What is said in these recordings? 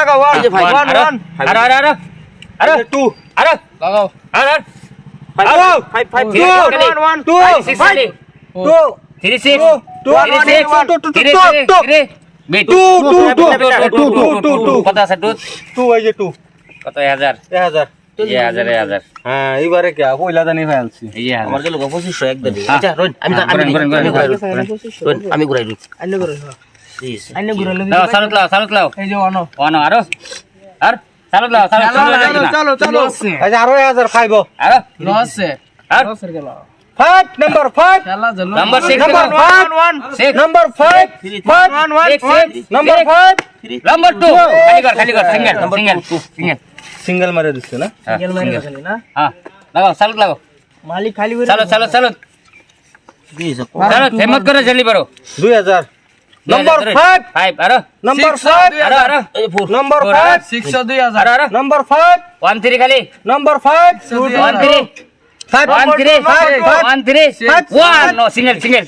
লাগাও one five, one one আরও আরও আরও আরও টু আরও লাগাও আরও ফাইভ আরও five five. Two two, Three, one, six. one, two, two, Three, two, three, two. three. Wait. Two two two Two, two, two two two কত আছে টু টু এই যে টু কত এক হাজার এক হাজার হ্যাঁ হ্যাঁ। আচ্ছা আমি হ্যাঁ, ঘুরাই করেন। আইনে ঘুরালো দাও সালত লাও সালত লাও এই যে অনো অনো আরও আর সালত লাও সালত চলো চলো চলো আচ্ছা আরও 1000 খাইবো আরও লসে আর লসের গেল five number five number six number five one six number five five one one six number five number two खाली कर खाली कर single single single single मारे दिसते ना single मारे दिसते ना हाँ लगाओ सालत लगाओ मालिक खाली करो सालत सालत सालत सालत हिम्मत करो जल्दी करो दो हजार নম্বর 5 5 আরও। নম্বর 5 আরও আরও নম্বর 5 600 2000 আরও আরও। নম্বর 5 13 খালি। নম্বর 5 13 5 13 5 13 5 1 নো সিঙ্গেল সিঙ্গেল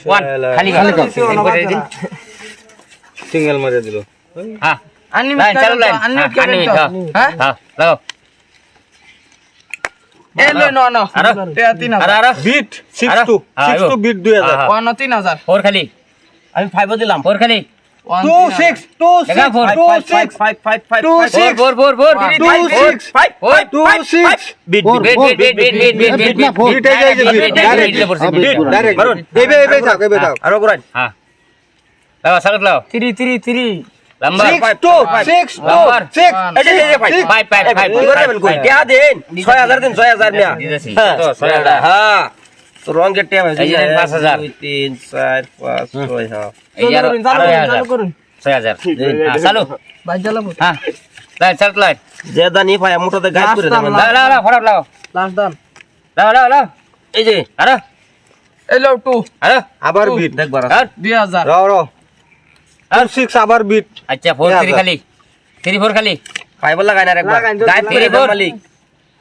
হাজার। তিন হাজার। খালি। আমি ফাইভও দিলাম ফোর খালি থ্রি থ্রি থ্রি দেন ছয় হাজার দিন ছয় হাজার তো রঙের ট্যাব আছে এই যে 5000 3 4 5 6 হ্যাঁ এই আর চালু করুন 6000 হ্যাঁ চালু। ভাই চালাবো হ্যাঁ। লাইট চালু লাইট যে দানি ভাই মোটাতে গাইড করে দেবেন না না না ফরাট লাও লাস্ট দান। লাও লাও লাও। এই যে। আরে। এই লাও টু। আরে। আবার বিট দেখবার আর। 2000 রাও রাও। আর। 6 আবার বিট আচ্ছা 4 3 খালি। 3 4 খালি। ফাইবার লাগাই না একবার গাইড করে মালিক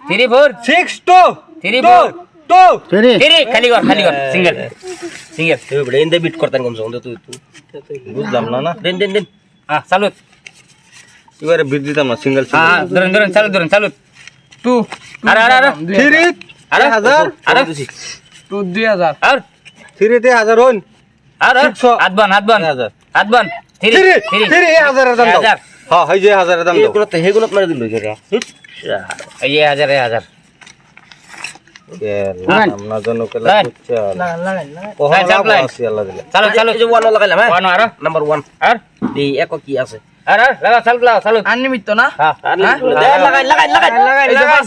3 4 6 2 3 4 ಟೂ ಸರಿ ಇರಿ ಕಲಿಗೋರ್ ಕಲಿಗೋರ್ ಸಿಂಗಲ್ ಸಿಂಗಲ್ ಇವ್ ಬಿಡ ಹಿಂದೆ ಬಿಟ್ಟು ಕೊಡ್ತಾನೆ ಗಮ್ಸ ಒಂದು ತೂ ತೂ ಗುದ್ದಮ್ನ ದಿನ್ ದಿನ್ ದಿನ್ ಹಾ ಸಲೂತ್ ಇವರ ಬಿದ್ದಿದ್ದಮ್ಮ ಸಿಂಗಲ್ ಹಾ ದುರನ್ ದುರನ್ ಸಲೂತ್ ದುರನ್ ಸಲೂತ್ ಟೂ ಅರ ಅರ ಅರ ಸಿರಿ ಅರ হাজার ಅರ টু দুই হাজার আর সিরিতে হাজার হন আর একশো আদবান আদবান হাজার আদবান সিরি সিরি সিরি হাজার হাজার হ্যাঁ হই যে হাজার দাম এগুলো তো হেগুলো মারে দিল এই হাজার এই হাজার আমরা জন্য কেলা চালু চালু এই যে one লাগাইলাম, হ্যাঁ? ওয়ান আরও। নাম্বার ওয়ান আর? এই এক কি আছে? আর লাগা চালু চালু। আনলিমিট তো না? হ্যাঁ। লাগাই লাগাই লাগাই লাগাই লাগাই